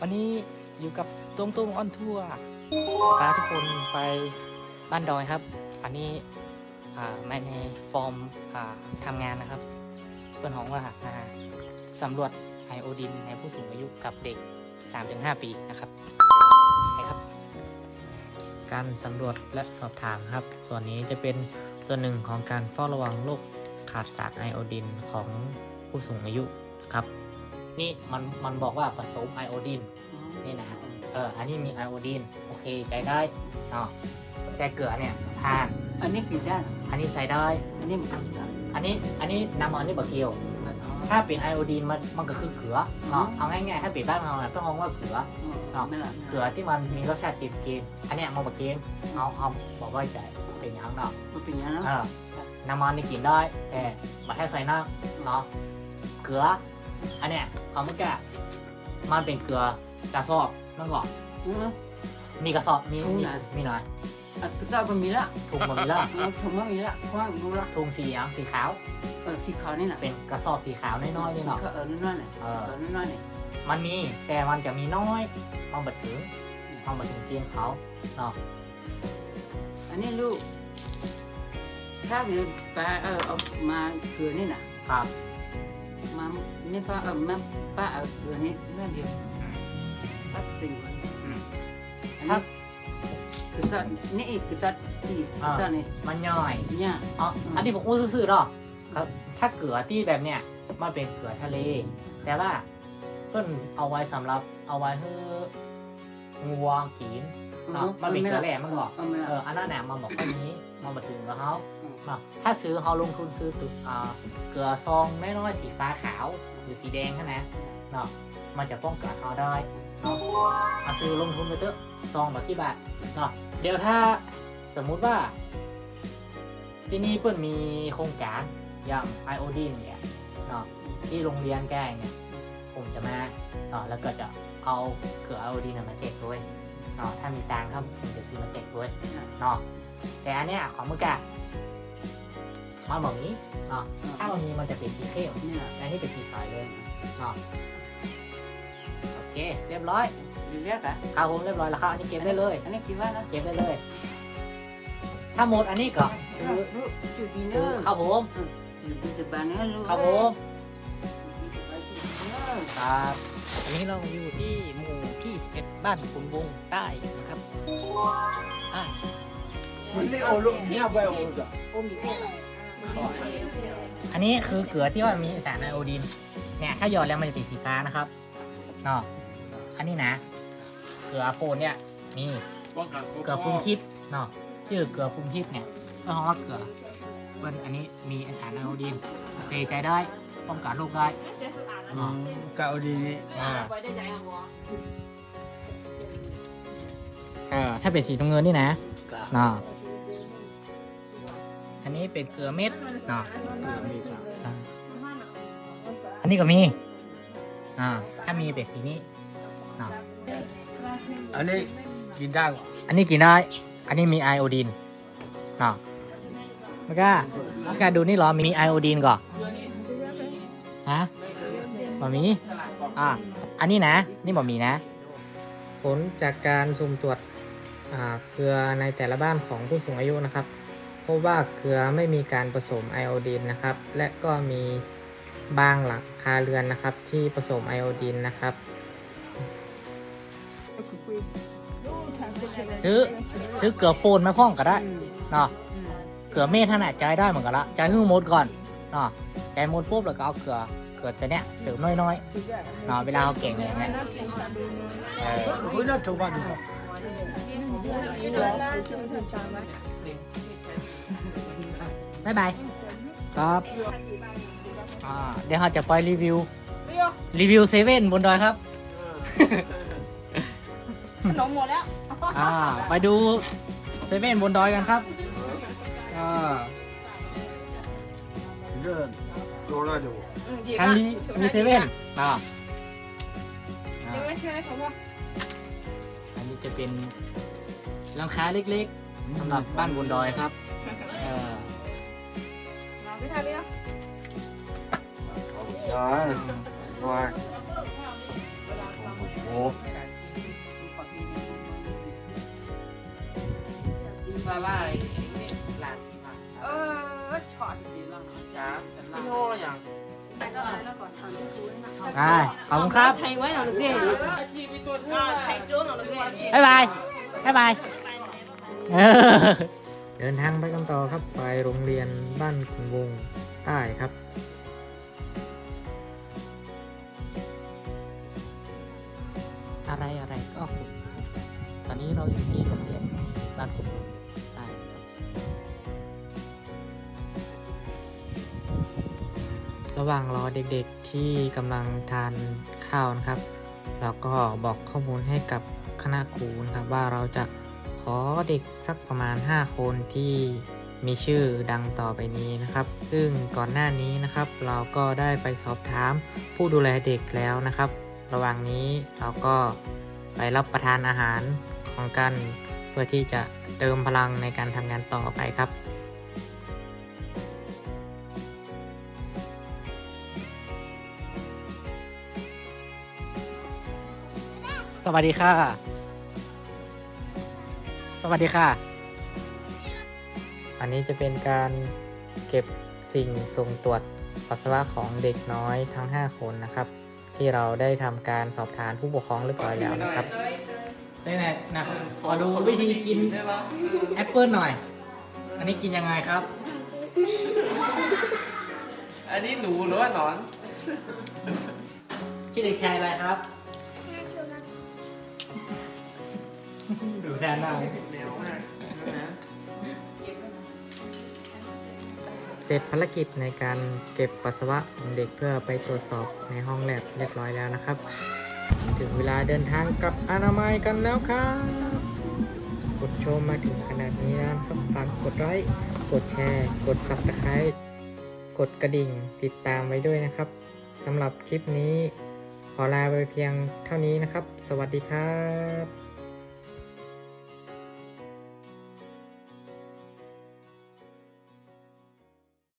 วันนี้อยู่กับตรงตรงออนทัวร์พาทุกคนไปบ้านดอยครับ อันนี้มาในฟอร์มทำงานนะครับเพื่อนของว่าสำรวจไอโอดินในผู้สูงอายุกับเด็ก 3-5 ปีนะครับไปครับ การสำรวจและสอบถามครับ ส่วนนี้จะเป็นส่วนหนึ่งของการเฝ้าระวังโรคขาดสารไอโอดินของผู้สูงอายุนะครับ นี่มันมันบอกว่าผสมไอโอดินนี่นะเอออันนี้มีไอโอดีนโอเคใจได้เนาะแต่เกลือเนี่ยผ่าน อันนี้กี่ด้านอันนี้ใส่ได้ อันนี้มันกี่ด้านอันนี้อันนี้น้ำมันนี่บะเกียว ถ้าเป็นไอโอดีนมันมันก็คือเกลือเนาะเอาง่ายๆถ้าเป็นบ้านเราเนี่ยต้องมองว่าเกลือไม่ละเกลือที่มันมีรสชาติติดเกมอันเนี้ยมันบะเกมเอาเอาบอกว่าจะเป็นอย่างเนาะมันเป็นอย่างนั้นเออน้ำมันนี่กินได้ แต่บัให้ใส่น้ำเนาะเกลืออันเนี้ย เขาเมื่อกี้มันเป็นเกลือกระสอบมันก่อนเออมีกระสอบมีถุงมีไหน มีหน่อยอะก็ทราบมันมีละถุงมันมีแล้วเอาถุงมันมีละกว้างดูละถุงสีอะสีขาวเออสีขาวนี่แหละเป็นกระสอบสีขาวน้อยๆนี่เนาะเออน้อยๆเนี่ยเอเอออน้อยๆเนี่ยมันมีแต่มันจะมีน้อยมันบัดถึงมันบัดถึงเทียงเขาเนาะอันนี้ลูก ถ้าเดี๋ยวป้าเออเอามาเกลือนี่น่ะ ครับ มานี่ป้าเออแม่ป้าเอาเกลือนี่แม่เดียวป้าติ่งไว้อืมอันนี้คือสัตว์นี่อีกคือสัตว์ที่คือสัตว์นี่มันย่อยเนี่ยอ๋ออันนี้ผมอู้ซื่อๆเนาะครับ ถ้าเกลือที่แบบเนี้ยมันเป็นเกลือทะเล แต่ว่าเพิ่นเอาไว้สำหรับเอาไว้ให้งัวกินเนาะมันเป็นเกลือแร่มันบอก เออไม่เออละอันนั้นเนี่ยมันบอกแค่นี้มันบัดถึงกับเขาอืม เนาะถ้าซื้อเขาลงทุนซื้อตึกเกลือซองน้อยๆสีฟ้าขาวหรือสีแดงแค่นั้นเนาะมันจะป้องกันเขาได้เนาะเอาซื้อลงทุนไปเถอะซองแบบที่บาทเนาะเดี๋ยวถ้าสมมุติว่า ที่นี่เพิ่นมีโครงการอย่างไอโอดีนเนี่ยเนาะที่โรงเรียนแกงเนี่ยผมจะมาเนาะแล้วก็จะเอาเกลือไอโอดีนมาแจกด้วยเนาะถ้ามีตังค์ครับผมจะซื้อมาแจกด้วยเนาะแต่อันเนี้ยของมึงกะ มาแบบนี้เนาะถ้ามันมีมันจะเป็นสีเข้มเนี่ยอันนี้เป็นสีใสเลยเนาะโอเค เรียบร้อยอยู่เรียกอะครับผมเรียบร้อยแล้วครับอันนี้เก็บได้เลย อันนี้กี่ว่านะเก็บได้เลย ถ้าหมดอันนี้ก็ซื้อลูกจุดดีเนซื้ออร์ครับผมจุดดีสบายเนอร์ลูกครับผมเออครับวันนี้เราอยู่ที่หมู่ที่ 11 บ้านขุนวงใต้นะครับอ่ามันนี่โอลุเนี่ยไปโอลุจ้ะอันนี้คือเกลือที่ว่ามีสารไอโอดีน เนี่ย ถ้าหยอดแล้วมันจะเป็นสีฟ้านะครับเนาะอันนี้นะ เกลือโฟนเนี่ย มีเกลือปรุงทิพย์เนาะชื่อเกลือปรุงทิพย์เนี่ยก็เพราะว่าเกลือเปิ้นอันนี้มีสารไอโอดีนเตใจได้ป้องกันโรคได้อืมกาดีนี่อ่าเออถ้าเป็นสีน้ำเงินนี่นะกาเนาะ อันนี้เป็นเกลือเม็ดเนาะนี่ครับอ่าอันนี้ก็มีอ่าถ้ามีเป็ดสีนี้เนาะอันนี้กินได้อันนี้กินได้ อันนี้มีไอโอดีนเนาะมันก็มันก็ดูนี่เหรอมีไอโอดีนก่อนฮะบะมีอ่าอันนี้นะ นี่บะมีนะ ผลจากการสุ่มตรวจอ่าเกลือในแต่ละบ้านของผู้สูงอายุนะครับ พบว่าเกลือไม่มีการผสมไอโอดีนนะครับ และก็มีบางหลังคาเรือนนะครับ ที่ผสมไอโอดีนนะครับ ซื้อซื้อเกลือปูนมาพ่องก็ได้เนาะเกลือเมทขนาดใจได้เหมือนกันละใจายให้หมดก่อนเนาะใจหมดปุ๊บแล้วก็เอาเกลือเกลือตัวเนี้ยเสริมน้อยๆเนาะเวลาเขาเก่งอะไรเงี้ยเออคุณน่าถูกบ้านดู บ๊ายบายครับอ่าเดี๋ยวเราจะไปรีวิว รีวิวเซเว่นบนดอยครับ ขนมหมดแล้วอ่า ไปดูเซเว่นบนดอยกันครับอ่าเรื่องโลละดูทางนี้มีเซเว่นอ่าอ่ายังไม่ใช่เขาว่าอันนี้จะเป็นหลังคาเล็กๆสำหรับบ้านบนดอยครับ rồi rồi Ủa. ลาล่าไอ้นี่หลานที่มาเออช็อตจริงๆแล้วเหรอจ้าพี่โน่หรือยังไปขอบคุณครับ ไทยไว้หน่อยเรื่อยอาชีพมีตัวเท่าไทยโจ้หน่อยเรื่อยบ๊ายบาย บ๊ายบาย เดินทางไปกันต่อครับ ไปโรงเรียนบ้านขุนวงใต้ครับ อะไรอะไรก็ขุดตอนนี้เราอยู่ที่โรงเรียนบ้านคุงวงใต้ครับระหว่างรอเด็กๆที่กำลังทานข้าวนะครับ เราก็บอกข้อมูลให้กับคณะครูนะครับว่าเราจะขอเด็กสักประมาณ 5 คนที่มีชื่อดังต่อไปนี้นะครับ ซึ่งก่อนหน้านี้นะครับ เราก็ได้ไปสอบถามผู้ดูแลเด็กแล้วนะครับ ระหว่างนี้เราก็ไปรับประทานอาหารของกัน เพื่อที่จะเติมพลังในการทำงานต่อไปครับสวัสดีค่ะ สวัสดีค่ะ อันนี้จะเป็นการเก็บสิ่งส่งตรวจปัสสาวะของเด็กน้อยทั้ง 5 คนนะครับ ที่เราได้ทำการสอบถามผู้ปกครองเรียบร้อยแล้วนะครับ ได้ไหนนะขอดูวิธีกินได้ปะแอปเปิลหน่อย อันนี้กินยังไงครับ อันนี้หนูหรือว่าหนอน ชื่อเด็กชายอะไรครับดูแทนหน้า เหนียวมาก เสร็จภารกิจในการเก็บปัสสาวะของเด็กเพื่อไปตรวจสอบในห้องแลบเรียบร้อยแล้วนะครับ ถึงเวลาเดินทางกลับอนามัยกันแล้วครับกดชมมาถึงขนาดนี้แล้วครับฝากกดไลค์กดแชร์ กด subscribe กดกระดิ่งติดตามไว้ด้วยนะครับสำหรับคลิปนี้ ขอลาไปเพียงเท่านี้นะครับ สวัสดีครับ